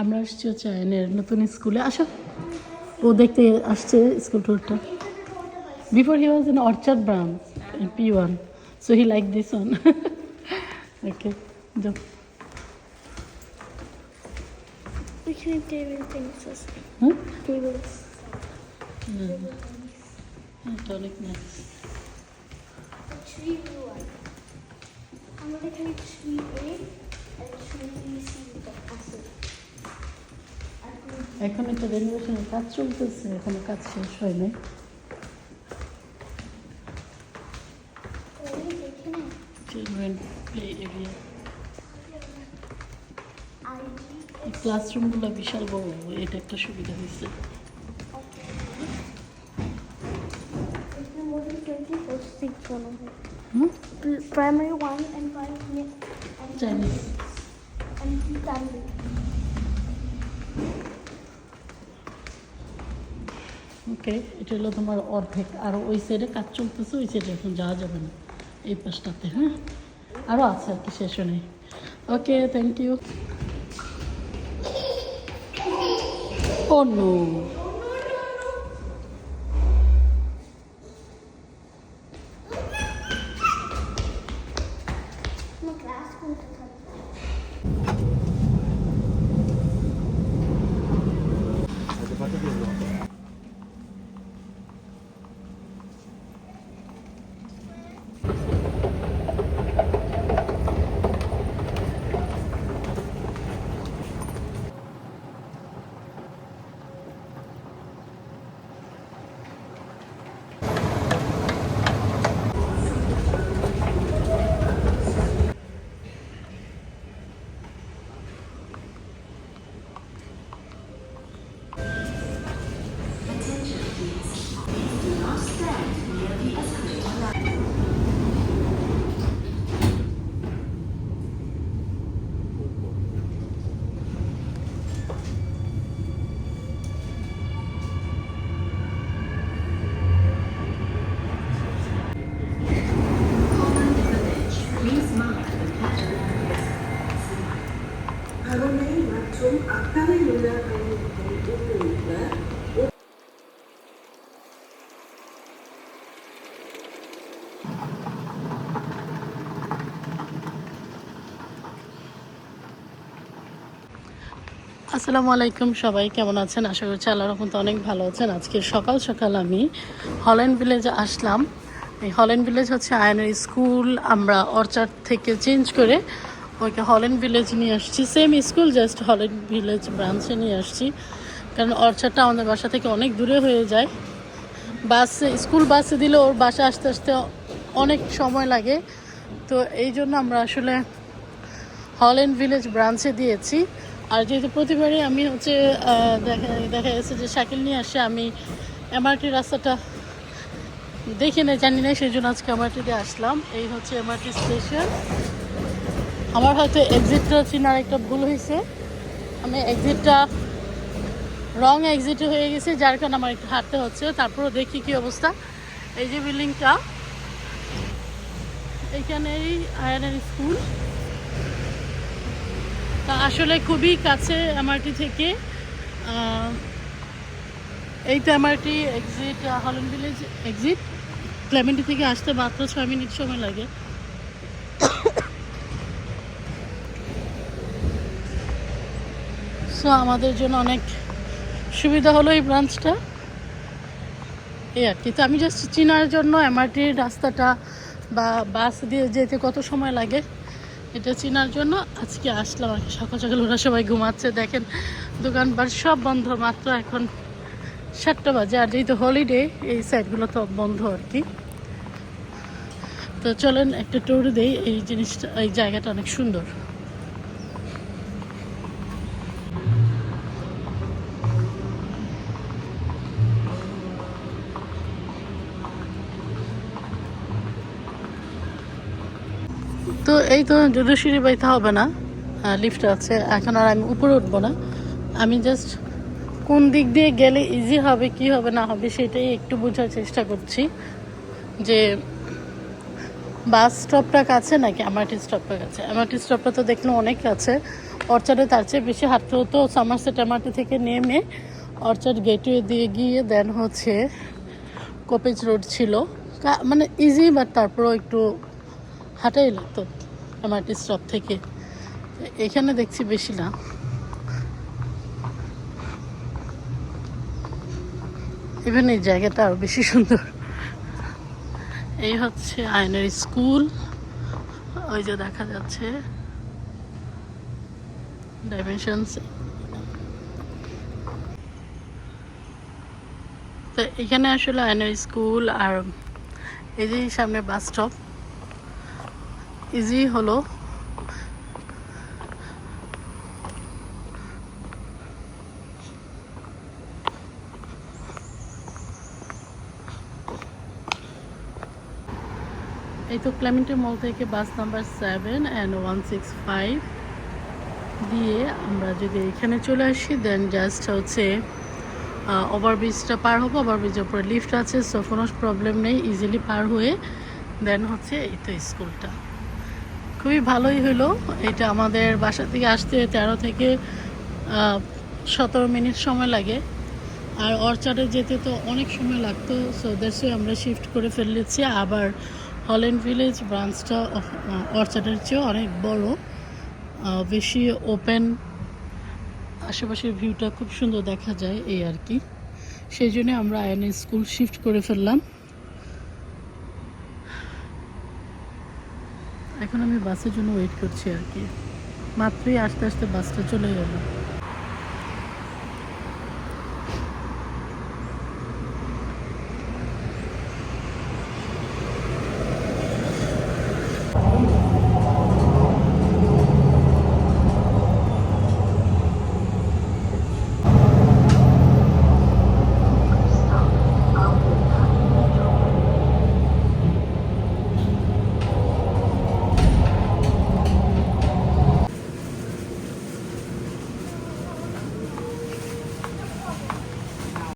আমরা আসছি হচ্ছে আয়নের নতুন স্কুলে আসো ও দেখতে আসছে school টুরটা before he was in orchard branch in P one so he like this one okay যাও Which one David thinks is hmm David's? এটা অনেক nice The tree blue one. I'm gonna take tree A এখন একটা রেনোভেশনের কাজ চলতেছে এখনও কাজ শেষ হয় নাই। চিলড্রেন প্লে এরিয়া এই ক্লাসরুমগুলো বিশাল বড় এটা একটা সুবিধা হয়েছে। and primary and Chinese okay, এটা হলো তোমার অর্ধেক। আর ওই সাইডে কাজ চলতেছে, ওই সাইডে এখন যাওয়া যাবে না। এই পাশটাতে হ্যাঁ? আরও আছে আর কি শেষও নেই ওকে থ্যাংক ইউ নো আসসালামু আলাইকুম সবাই, কেমন আছেন? আশা করছি আল্লাহ রহমতে অনেক ভালো আছেন। আজকে সকাল সকাল আমি হল্যান্ড ভিলেজ আসলাম। এই হল্যান্ড ভিলেজ হচ্ছে আয়নের স্কুল। আমরা অর্চার্ড থেকে চেঞ্জ করে ওইকে হল্যান্ড ভিলেজ নিয়ে আসছি। Same school just Holland village ব্রাঞ্চে নিয়ে আসছি। কারণ অর্চার্ডটা আমাদের বাসা থেকে অনেক দূরে হয়ে যায়। বাসে স্কুল বাসে দিলে ওর বাসা আসতে আসতে অনেক সময় লাগে। তো এই জন্য আমরা আসলে হল্যান্ড ভিলেজ ব্রাঞ্চে দিয়েছি। আর যেহেতু প্রতিবারই আমি হচ্ছে দেখা দেখা গেছে যে সাইকেল নিয়ে আসে, আমি এমআরটি রাস্তাটা দেখি না, জানি না, সেই জন্য আজকে এমআরটিতে আসলাম। এই হচ্ছে এমআরটি স্টেশন আমার হয়তো এক্সিটটা চিনার একটা ভুল হয়েছে। আমি এক্সিটটা রং এক্সিট হয়ে গেছে, যার কারণে আমার একটু হাঁটতে হচ্ছে। তারপরও দেখি কি অবস্থা। এই যে বিল্ডিংটা এইখানেই আয়নের স্কুল। তা আসলে খুবই কাছে এমআরটি থেকে। এই তো MRT exit Holland village exit Clementi থেকে আসতে মাত্র ছয় মিনিট সময় লাগে। সো আমাদের জন্য অনেক সুবিধা হলো এই ব্রাঞ্চটা। এই আর কি। তো আমি জাস্ট চিনার জন্য এমআরটির রাস্তাটা বা বাস দিয়ে যেতে কত সময় লাগে এটা চেনার জন্য আজকে আসলাম। আর কি সকাল সকাল ওরা সবাই ঘুমাচ্ছে। দেখেন, দোকানপাট সব বন্ধ মাত্র এখন। সাতটা বাজে, আর যেহেতু হলিডে এই সাইডগুলো তো বন্ধ আর কি। তো চলেন, একটা ট্যুর দেই, এই জিনিসটা, এই জায়গাটা অনেক সুন্দর। তো এই তো যদি সিঁড়ি বাইতে হবে না লিফট আছে। এখন আর আমি উপরে উঠবো না। আমি জাস্ট কোন দিক দিয়ে গেলে ইজি হবে, কি হবে, না হবে, সেটাই একটু বোঝার চেষ্টা করছি। যে বাস স্টপটা কাছে নাকি এমআরটি স্টপটা কাছে? এমআরটি স্টপটা তো দেখলাম অনেক কাছে। অর্চার্ডে তার চেয়ে বেশি হাঁটতে হতো সামারসেট এমআরটি থেকে নেমে অর্চার্ড গেটওয়ে দিয়ে গিয়ে দেন হচ্ছে কোপেজ রোড ছিল। মানে ইজি বাট তারপরেও একটু হাঁটাই লাগতো এমআরটি স্টপ থেকে। এখানে দেখছি বেশি না। ইভেন এই জায়গাটা আরও বেশি সুন্দর। এই হচ্ছে আয়নের স্কুল। ওই যে দেখা যাচ্ছে। তো এখানে আসলে আয়নের স্কুল আর এই যে সামনে বাস স্টপ। ইজি হলো। এই তো ক্লামেন্টে মল থেকে bus number seven and one six five দিয়ে আমরা যদি এখানে চলে আসি দেন জাস্ট হচ্ছে ওভারব্রিজটা পার হব। ওভারব্রিজের উপরে লিফট আছে সো কোনো প্রবলেম নেই ইজিলি পার হয়ে দেন হচ্ছে এই তো স্কুলটা। খুবই ভালোই হলো। এটা আমাদের বাসা থেকে আসতে তেরো থেকে সতেরো মিনিট সময় লাগে। আর অর্চার্ডে যেতে তো অনেক সময় লাগতো সো দ্যাটস আমরা শিফট করে ফেলেছি। আবার হল্যান্ড ভিলেজ ব্রাঞ্চটা অর্চার্ডের চেয়েও অনেক বড়। বেশি ওপেন আশেপাশের ভিউটা খুব সুন্দর দেখা যায় এই আর কি। সেই জন্য আমরা আয়নের স্কুল শিফট করে ফেললাম। এখন আমি বাসের জন্য ওয়েট করছি আর কি। মাত্রই আস্তে আস্তে বাসটা চলে গেল।